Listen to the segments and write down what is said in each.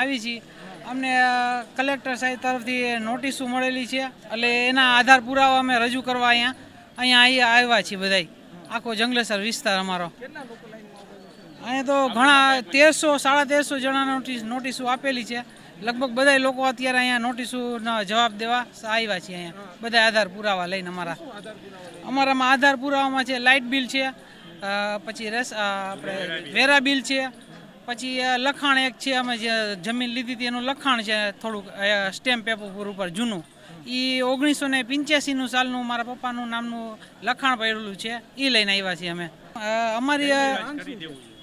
આવી છીએ અમને કલેક્ટર સાહેબ તરફથી નોટિસો મળેલી છે. એટલે એના આધાર પુરાવા અમે રજૂ કરવા અહીંયા અહીંયા અહીં આવ્યા છીએ બધા આખો જંગલેસર વિસ્તાર અમારો. અહીંયા તો ઘણા તેરસો, સાડા તેરસો જણા નોટિસ, નોટિસો આપેલી છે. લગભગ બધા લોકો અત્યારે અહીંયા નોટિસોનો જવાબ દેવા આવ્યા છે અહીંયા. બધા આધાર પુરાવા લઈને અમારા. અમારામાં આધાર પુરાવામાં છે, લાઇટ બિલ છે પછી રસ આપણે વેરા બિલ છે પછી લખાણ એક છે, અમે જે જમીન લીધી હતી એનું લખાણ છે, થોડુંક સ્ટેમ્પ પેપર ઉપર જૂનું. એ ઓગણીસો ને પિંચ્યાસીનું સાલનું મારા પપ્પાનું નામનું લખાણ પડેલું છે એ લઈને આવ્યા છીએ અમે. અમારી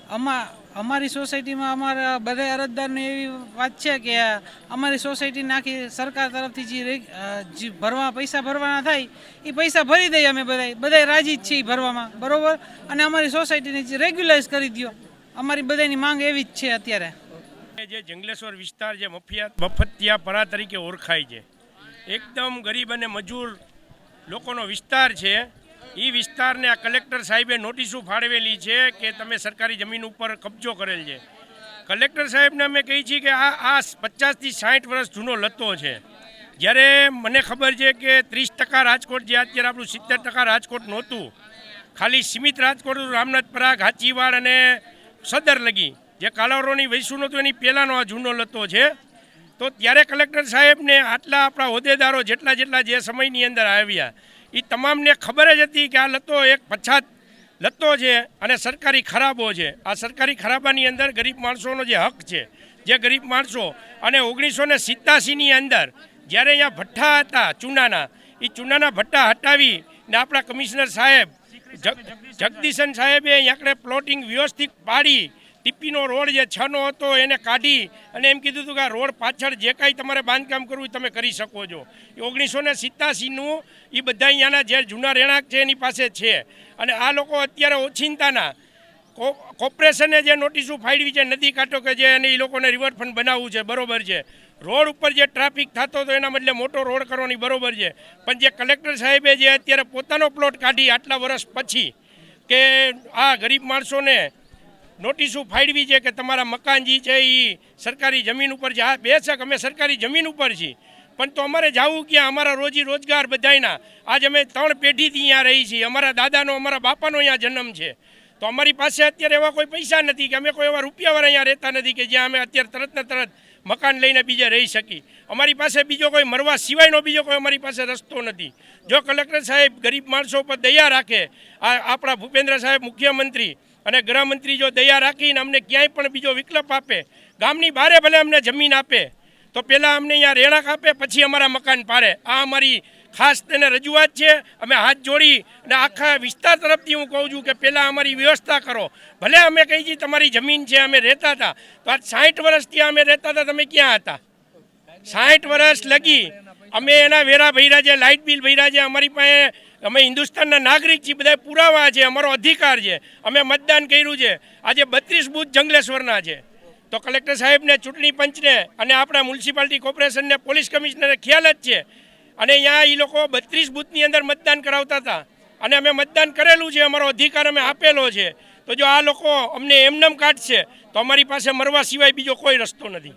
અમા, અમારી સોસાયટીમાં અમારા બધા અરજદારની એવી વાત છે કે અમારી સોસાયટી નાખી સરકાર તરફથી જે ભરવા, પૈસા ભરવાના થાય એ પૈસા ભરી દઈએ અમે બધા બધા રાજી જ છીએ ભરવામાં. બરાબર? અને અમારી સોસાયટીને રેગ્યુલાઇઝ કરી દો અમારી બધાની માંગ એવી જ છે અત્યારે. જે જંગલેશ્વર વિસ્તાર જે મફિયા મફતિયા પરા તરીકે ઓળખાય છે. એકદમ ગરીબ અને મજૂર લોકોનો વિસ્તાર છે. એ વિસ્તારને આ કલેક્ટર સાહેબે નોટિસો ફાળવેલી છે કે તમે સરકારી જમીન ઉપર કબજો કરેલ છે. કલેક્ટર સાહેબને અમે કહી છીએ કે આ આ પચાસથી સાઠ વર્ષ જૂનો લત્તો છે. જ્યારે મને ખબર છે કે ત્રીસ ટકા રાજકોટ જે અત્યારે આપણું સિત્તેર ટકા રાજકોટ નહોતું. ખાલી સીમિત રાજકોટ રામનાથપરા ઘાચીવાડ અને સદર લગી. જે કાલાવરોની વૈસુનો હતો એની પહેલાંનો આ જૂનો લત્તો છે. તો ત્યારે કલેક્ટર સાહેબને આટલા આપણા હોદ્દેદારો જેટલા જેટલા જે સમયની અંદર આવ્યા એ તમામને ખબર જ હતી કે આ લત્તો એક પછાત લત્તો છે અને સરકારી ખરાબો છે. આ સરકારી ખરાબાની અંદર ગરીબ માણસોનો જે હક છે, જે ગરીબ માણસો અને ઓગણીસો ને સિત્તાસીની અંદર જ્યારે અહીંયા ભઠ્ઠા હતા ચૂનાના એ ચૂનાના ભઠ્ઠા હટાવી ને આપણા કમિશનર સાહેબ જગદીશન સાહેબે અહીંયા પ્લોટિંગ વ્યવસ્થિત પાડી. ટીપીનો રોડ જે છનો હતો એને કાઢી અને એમ કીધું હતું કે આ રોડ પાછળ જે કાંઈ તમારે બાંધકામ કરવું તમે કરી શકો છો. ઓગણીસો ને સિત્તાસીનું એ બધા અહીંયાના જે જૂના રહેણાંક છે એની પાસે છે. અને આ લોકો અત્યારે ઓછિંતાના કોર્પોરેશને જે નોટિસો ફાળવી છે, નદી કાંઠો કે જે એને એ લોકોને રિવરફ્રન્ટ બનાવવું છે, બરોબર છે. રોડ ઉપર જે ટ્રાફિક થતો હતો, એના બદલે મોટો રોડ કરવાની બરોબર છે. પણ જે કલેક્ટર સાહેબે જે અત્યારે પોતાનો પ્લોટ કાઢી આટલા વર્ષ પછી કે આ ગરીબ માણસોને નોટિસો ફાળવી છે કે તમારા મકાન જે છે એ સરકારી જમીન ઉપર છે. આ બેશક અમે સરકારી જમીન ઉપર છીએ. પણ તો અમારે જવું ક્યાં? અમારા રોજી રોજગાર બધાયના. આજ અમે ત્રણ પેઢીથી અહીંયા રહી છીએ. અમારા દાદાનો, અમારા બાપાનો અહીંયા જન્મ છે. તો અમારી પાસે અત્યારે એવા કોઈ પૈસા નથી કે અમે કોઈ એવા રૂપિયાવાળા અહીંયા રહેતા નથી કે જ્યાં અમે અત્યારે તરત ને તરત મકાન લઈને બીજે રહી શકી અમારી પાસે બીજો કોઈ મરવા સિવાયનો બીજો કોઈ અમારી પાસે રસ્તો નથી. જો કલેક્ટર સાહેબ ગરીબ માણસો ઉપર દયા રાખે, આ આપણા ભૂપેન્દ્ર સાહેબ મુખ્યમંત્રી અને ગૃહમંત્રી જો દયા રાખીને અમને ક્યાંય પણ બીજો વિકલ્પ આપે, ગામની બારે ભલે અમને જમીન આપે, તો પહેલાં અમને અહીંયા રહેણાંક આપે, પછી અમારા મકાન પાડે. આ અમારી ખાસ તેને રજૂઆત છે, અમે હાથ જોડી અને આખા વિસ્તાર તરફથી હું કહું છું કે પહેલાં અમારી વ્યવસ્થા કરો. ભલે અમે કહી છીએ તમારી જમીન છે, અમે રહેતા હતા, તો આ સાઠ વર્ષ ત્યાં અમે રહેતા હતા, તમે ક્યાં હતા? સાઠ વર્ષ લગી અમે એના વેરા ભર્યા છે, લાઇટ બિલ ભર્યા છે, અમારી પાસે, અમે હિન્દુસ્તાનના નાગરિક છીએ બધા પુરાવા છે, અમારો અધિકાર છે, અમે મતદાન કર્યું છે, આજે બત્રીસ બૂથ જંગલેશ્વરના છે. તો કલેક્ટર સાહેબને ચૂંટણી પંચને અને આપણા મ્યુનિસિપાલિટી કોર્પોરેશનને પોલીસ કમિશનરને ખ્યાલ જ છે અને અહીંયા એ લોકો બત્રીસ બૂથની અંદર મતદાન કરાવતા હતા. અને અમે મતદાન કરેલું છે, અમારો અધિકાર અમે આપેલો છે. તો જો આ લોકો અમને એમનેમ કાઢશે, તો અમારી પાસે મરવા સિવાય બીજો કોઈ રસ્તો નથી.